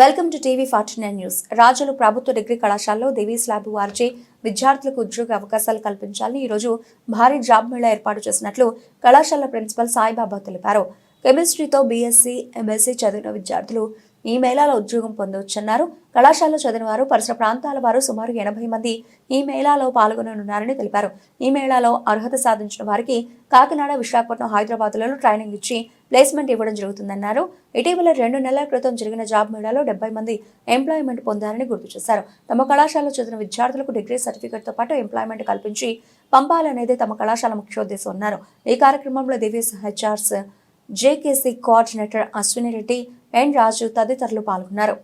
Welcome to TV forty nine news. రాజులు ప్రభుత్వ degree కళాశాలలో దేవీ స్లాబ్ వారిచే విద్యార్థులకు ఉద్యోగ అవకాశాలు కల్పించాలని ఈరోజు భారీ జాబ్ మేళా ఏర్పాటు చేసినట్లు కళాశాల ప్రిన్సిపల్ సాయిబాబా తెలిపారు. కెమిస్ట్రీతో బీఎస్సీ ఎంఎస్సీ చదివిన విద్యార్థులు ఈ మేళాలో ఉద్యోగం పొందవచ్చన్నారు. కళాశాలలో చదివిన వారు పరిసర ప్రాంతాల వారు సుమారు ఎనభై మంది ఈ మేళాలో పాల్గొననున్నారని తెలిపారు. ఈ మేళాలో అర్హత సాధించిన వారికి కాకినాడ విశాఖపట్నం హైదరాబాద్లలో ట్రైనింగ్ ఇచ్చి ప్లేస్మెంట్ ఇవ్వడం జరుగుతుందన్నారు. ఇటీవల రెండు నెలల క్రితం జరిగిన జాబ్ మేళాలో డెబ్బై మంది ఎంప్లాయ్మెంట్ పొందారని గుర్తు చేశారు. తమ కళాశాలలో చదివిన విద్యార్థులకు డిగ్రీ సర్టిఫికెట్తో పాటు ఎంప్లాయ్మెంట్ కల్పించి పంపాలనేదే తమ కళాశాల ముఖ్యోద్దేశం అన్నారు. ఈ కార్యక్రమంలో Divis HRs JKC coordinator Ashwini Reddy N Raju తదితరులు పాల్గొన్నారు.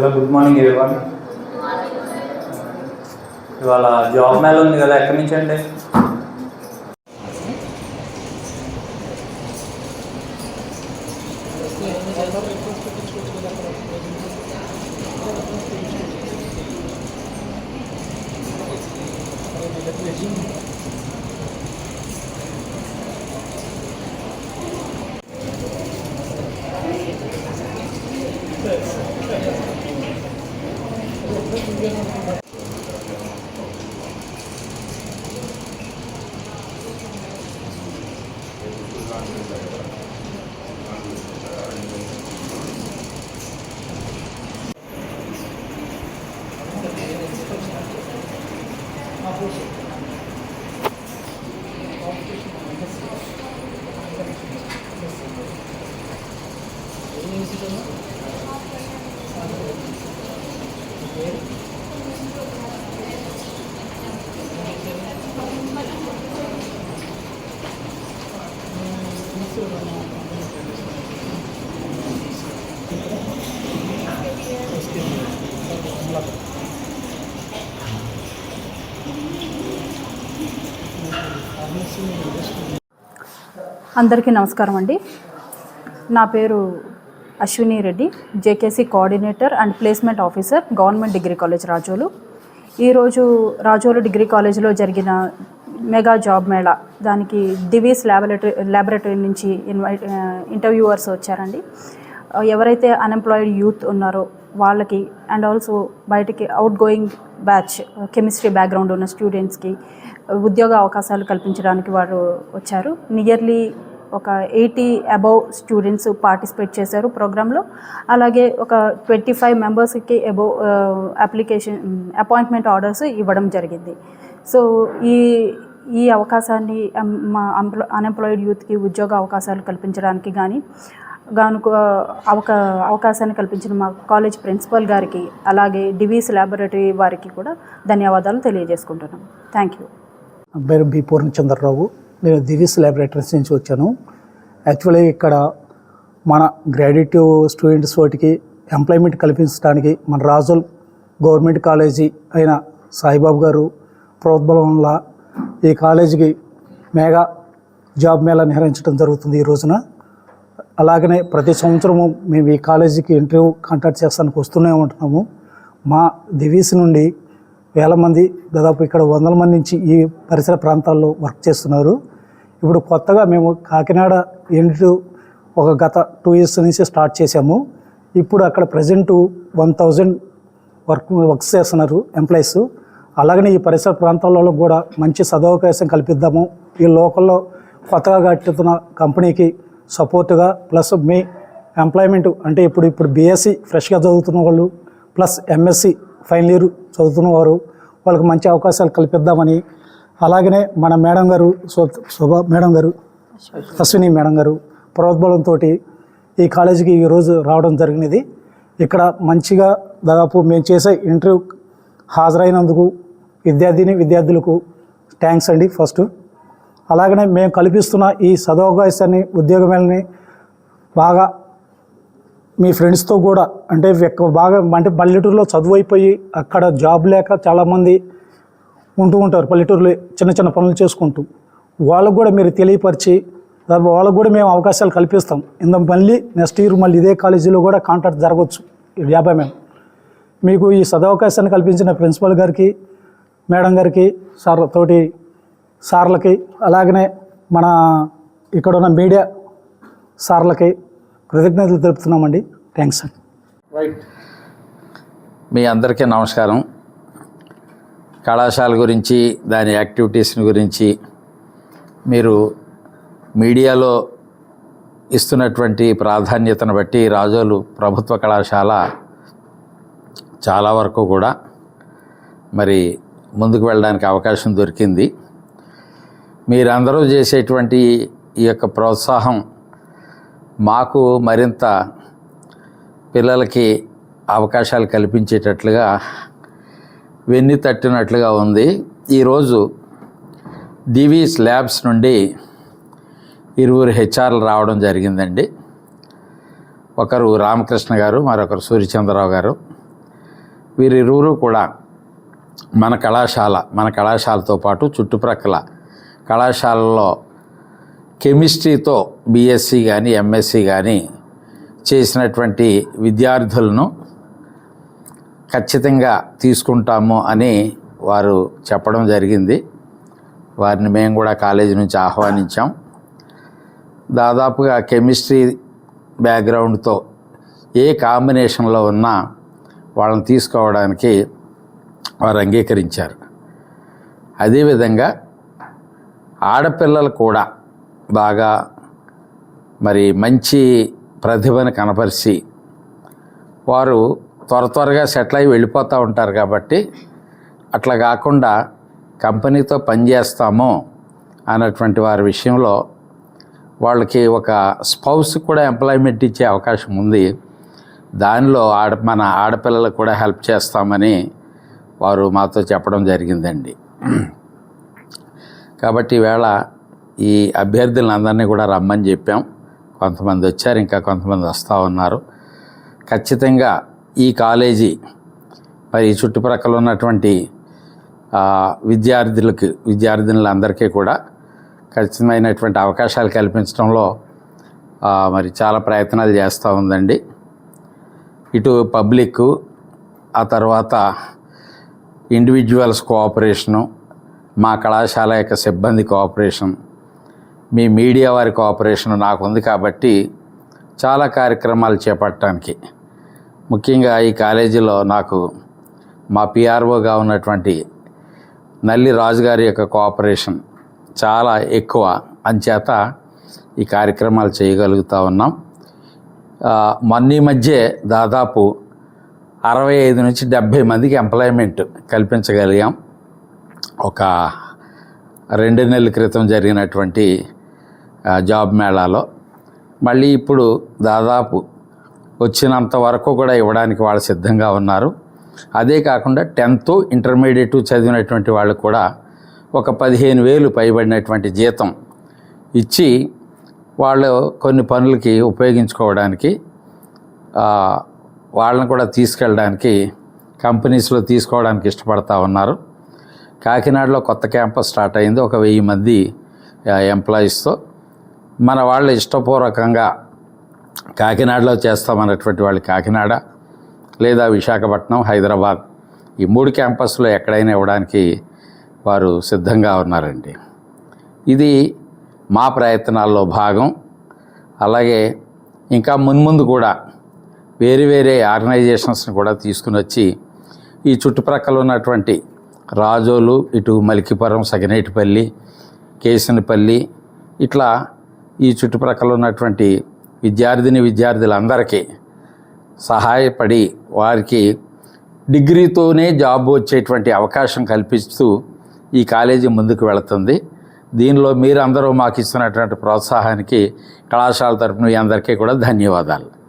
హలో గుడ్ మార్నింగ్ ఎవరి ఇవాళ జాబ్ మేళ ఉంది కదా ఎక్కడి నుంచి అండి? అందరికీ నమస్కారం అండి. నా పేరు Ashwini Reddy JKC coordinator and placement officer government degree college Rajolu. ఈరోజు రాజోలు డిగ్రీ కాలేజ్లో జరిగిన మెగా జాబ్ మేళా దానికి దివీస్ ల్యాబొరేటరీ ల్యాబొరేటరీ నుంచి ఇన్వైట్ ఇంటర్వ్యూవర్స్ వచ్చారండి. ఎవరైతే అన్ఎంప్లాయిడ్ యూత్ ఉన్నారో వాళ్ళకి అండ్ ఆల్సో బయటికి out going batch chemistry background ఉన్న స్టూడెంట్స్కి uh, ఉద్యోగ అవకాశాలు కల్పించడానికి వారు వచ్చారు. నియర్లీ ఒక ఎయిటీ అబౌవ్ స్టూడెంట్స్ పార్టిసిపేట్ చేశారు ప్రోగ్రాంలో అలాగే ఒక ట్వంటీ ఫైవ్ మెంబర్స్కి అబౌవ్ అప్లికేషన్ అపాయింట్మెంట్ ఆర్డర్స్ ఇవ్వడం జరిగింది. సో ఈ ఈ అవకాశాన్ని um, మా మా అన్ఎంప్లాయిడ్ యూత్కి ఉద్యోగ అవకాశాలు కల్పించడానికి కానీ గాను అవకా అవకాశాన్ని కల్పించిన మా కాలేజ్ ప్రిన్సిపల్ గారికి అలాగే డివీస్ ల్యాబొరేటరీ వారికి కూడా ధన్యవాదాలు తెలియజేసుకుంటున్నాం. Thank you. పేరు బి పూర్ణచంద్రరావు. నేను దివీస్ ల్యాబొరేటరీస్ నుంచి వచ్చాను. యాక్చువల్లీ ఇక్కడ మన గ్రాడ్యుయేటివ్ స్టూడెంట్స్ వాటికి ఎంప్లాయ్మెంట్ కల్పించడానికి మన రాజుల్ గవర్నమెంట్ కాలేజీ అయిన సాయిబాబు గారు ప్రోద్బలం వల్ల ఈ కాలేజీకి మేఘా జాబ్ మేళా నిర్వహించడం జరుగుతుంది ఈ రోజున. అలాగనే ప్రతి సంవత్సరము మేము ఈ కాలేజీకి ఇంటర్వ్యూ కాంటాక్ట్ చేస్తానికి వస్తూనే ఉంటున్నాము. మా దివీస్ నుండి వేల మంది దాదాపు ఇక్కడ వందల మంది నుంచి ఈ పరిసర ప్రాంతాల్లో వర్క్ చేస్తున్నారు. ఇప్పుడు కొత్తగా మేము కాకినాడ యూనిట్ ఒక గత టూ ఇయర్స్ నుంచి స్టార్ట్ చేసాము ఇప్పుడు అక్కడ present one thousand work works చేస్తున్నారు ఎంప్లాయీస్. అలాగనే ఈ పరిసర ప్రాంతాలలో కూడా మంచి సదవకాశం కల్పిద్దాము. ఈ లోకల్లో కొత్తగా కట్టుతున్న కంపెనీకి సపోర్ట్గా ప్లస్ మీ ఎంప్లాయ్మెంట్ అంటే ఇప్పుడు ఇప్పుడు బీఎస్సీ ఫ్రెష్గా చదువుతున్న వాళ్ళు ప్లస్ ఎంఎస్సి ఫైనల్ ఇయర్ చదువుతున్న వారు వాళ్ళకి మంచి అవకాశాలు కల్పిద్దామని అలాగనే మన మేడం గారు శోభ- మేడం గారు అశ్విని మేడం గారు ప్రోద్బలంతో ఈ కాలేజీకి ఈరోజు రావడం జరిగినది. ఇక్కడ మంచిగా దాదాపు మేము చేసే ఇంటర్వ్యూ హాజరైనందుకు విద్యార్థిని విద్యార్థులకు థ్యాంక్స్ అండి ఫస్ట్. అలాగనే మేము కల్పిస్తున్న ఈ సదవకాశాన్ని ఉద్యోగమేళని బాగా మీ ఫ్రెండ్స్తో కూడా అంటే బాగా అంటే పల్లెటూరులో చదువు అయిపోయి అక్కడ జాబ్ లేక చాలామంది ఉంటూ ఉంటారు పల్లెటూరులో చిన్న చిన్న పనులు చేసుకుంటూ. వాళ్ళకు కూడా మీరు తెలియపరిచి వాళ్ళకు కూడా మేము అవకాశాలు కల్పిస్తాం. ఇంత మళ్ళీ నెక్స్ట్ ఇయర్ మళ్ళీ ఇదే కాలేజీలో కూడా కాంటాక్ట్ జరగవచ్చు. ఈ యాభై మేము మీకు ఈ సదవకాశాన్ని కల్పించిన ప్రిన్సిపల్ గారికి మేడం గారికి సార్ తోటి సార్లకి అలాగనే మన ఇక్కడ ఉన్న మీడియా సార్లకి కృతజ్ఞతలు తెలుపుతున్నామండి. థ్యాంక్స్ అండి మీ అందరికీ నమస్కారం. కళాశాల గురించి దాని యాక్టివిటీస్ని గురించి మీరు మీడియాలో ఇస్తున్నటువంటి ప్రాధాన్యతను బట్టి రాజోలు ప్రభుత్వ కళాశాల చాలా వరకు కూడా మరి ముందుకు వెళ్ళడానికి అవకాశం దొరికింది. మీరందరూ చేసేటువంటి ఈ యొక్క ప్రోత్సాహం మాకు మరింత పిల్లలకి అవకాశాలు కల్పించేటట్లుగా వెన్ను తట్టినట్లుగా ఉంది. ఈరోజు డివీస్ ల్యాబ్స్ నుండి ఇరువురు హెచ్ఆర్లు రావడం జరిగిందండి. ఒకరు రామకృష్ణ గారు మరొకరు సూర్యచంద్రరావు గారు. వీరిరువురు కూడా మన కళాశాల మన కళాశాలతో పాటు చుట్టుప్రక్కల కళాశాలలో కెమిస్ట్రీతో బీఎస్సీ కానీ ఎంఎస్సీ కానీ చేసినటువంటి విద్యార్థులను ఖచ్చితంగా తీసుకుంటాము అని వారు చెప్పడం జరిగింది. వారిని మేము కూడా కాలేజీ నుంచి ఆహ్వానించాం. దాదాపుగా కెమిస్ట్రీ బ్యాక్గ్రౌండ్తో ఏ కాంబినేషన్లో ఉన్నా వాళ్ళని తీసుకోవడానికి వారు అంగీకరించారు. అదేవిధంగా ఆడపిల్లలు కూడా బాగా మరి మంచి ప్రతిభను కనపరిచి వారు త్వర త్వరగా సెటిల్ అయి వెళ్ళిపోతూ ఉంటారు కాబట్టి అట్లా కాకుండా కంపెనీతో పనిచేస్తాము అన్నటువంటి వారి విషయంలో వాళ్ళకి ఒక స్పౌస్ కూడా ఎంప్లాయ్మెంట్ ఇచ్చే అవకాశం ఉంది. దానిలో ఆడ మన ఆడపిల్లలకు కూడా హెల్ప్ చేస్తామని వారు మాతో చెప్పడం జరిగిందండి. కాబట్టి ఈవేళ ఈ అభ్యర్థులందరినీ కూడా రమ్మని చెప్పాం. కొంతమంది వచ్చారు ఇంకా కొంతమంది వస్తూ ఉన్నారు. ఖచ్చితంగా ఈ కాలేజీ మరి ఈ చుట్టుప్రక్కల ఉన్నటువంటి విద్యార్థులకు విద్యార్థినులందరికీ కూడా ఖచ్చితమైనటువంటి అవకాశాలు కల్పించడంలో మరి చాలా ప్రయత్నాలు చేస్తూ ఉందండి. ఇటు పబ్లిక్ ఆ తర్వాత ఇండివిజువల్స్ కోఆపరేషను మా కళాశాల యొక్క సిబ్బంది కోఆపరేషన్ మీ మీడియా వారి కోఆపరేషన్ నాకు ఉంది కాబట్టి చాలా కార్యక్రమాలు చేపట్టడానికి. ముఖ్యంగా ఈ కాలేజీలో నాకు మా పిఆర్ఓగా ఉన్నటువంటి నల్లి రాజు గారి యొక్క కోఆపరేషన్ చాలా ఎక్కువ. అంచేత ఈ కార్యక్రమాలు చేయగలుగుతూ ఉన్నాం. మొన్న ఈ మధ్య దాదాపు అరవై ఐదు నుంచి డెబ్భై మందికి ఎంప్లాయ్మెంట్ కల్పించగలిగాం. ఒక రెండు నెలల క్రితం జరిగినటువంటి జాబ్ మేళాలో. మళ్ళీ ఇప్పుడు దాదాపు వచ్చినంత వరకు కూడా ఇవ్వడానికి వాళ్ళు సిద్ధంగా ఉన్నారు. అదే కాకుండా టెన్త్ ఇంటర్మీడియట్ చదివినటువంటి వాళ్ళు కూడా ఒక పదిహేను వేలు పైబడినటువంటి జీతం ఇచ్చి వాళ్ళు కొన్ని పనులకి ఉపయోగించుకోవడానికి వాళ్ళని కూడా తీసుకెళ్ళడానికి కంపెనీస్లో తీసుకోవడానికి ఇష్టపడతా ఉన్నారు. కాకినాడలో కొత్త క్యాంపస్ స్టార్ట్ అయింది. ఒక వెయ్యి మంది ఎంప్లాయీస్తో. మన వాళ్ళు ఇష్టపూర్వకంగా కాకినాడలో చేస్తామన్నటువంటి వాళ్ళు కాకినాడ లేదా విశాఖపట్నం హైదరాబాద్ ఈ మూడు క్యాంపస్లో ఎక్కడైనా ఇవ్వడానికి వారు సిద్ధంగా ఉన్నారండి. ఇది మా ప్రయత్నాల్లో భాగం. అలాగే ఇంకా మున్ముందు కూడా వేరే వేరే ఆర్గనైజేషన్స్ని కూడా తీసుకుని వచ్చి ఈ చుట్టుప్రక్కల ఉన్నటువంటి రాజోలు ఇటు మలికిపురం సగనేటిపల్లి కేసనపల్లి ఇట్లా ఈ చుట్టుప్రక్కల ఉన్నటువంటి విద్యార్థిని విద్యార్థులందరికీ సహాయపడి వారికి డిగ్రీతోనే జాబ్ వచ్చేటువంటి అవకాశం కల్పిస్తూ ఈ కాలేజీ ముందుకు వెళుతుంది. దీనిలో మీరందరూ మాకు ఇస్తున్నటువంటి ప్రోత్సాహానికి కళాశాల తరపున మీ అందరికీ కూడా ధన్యవాదాలు.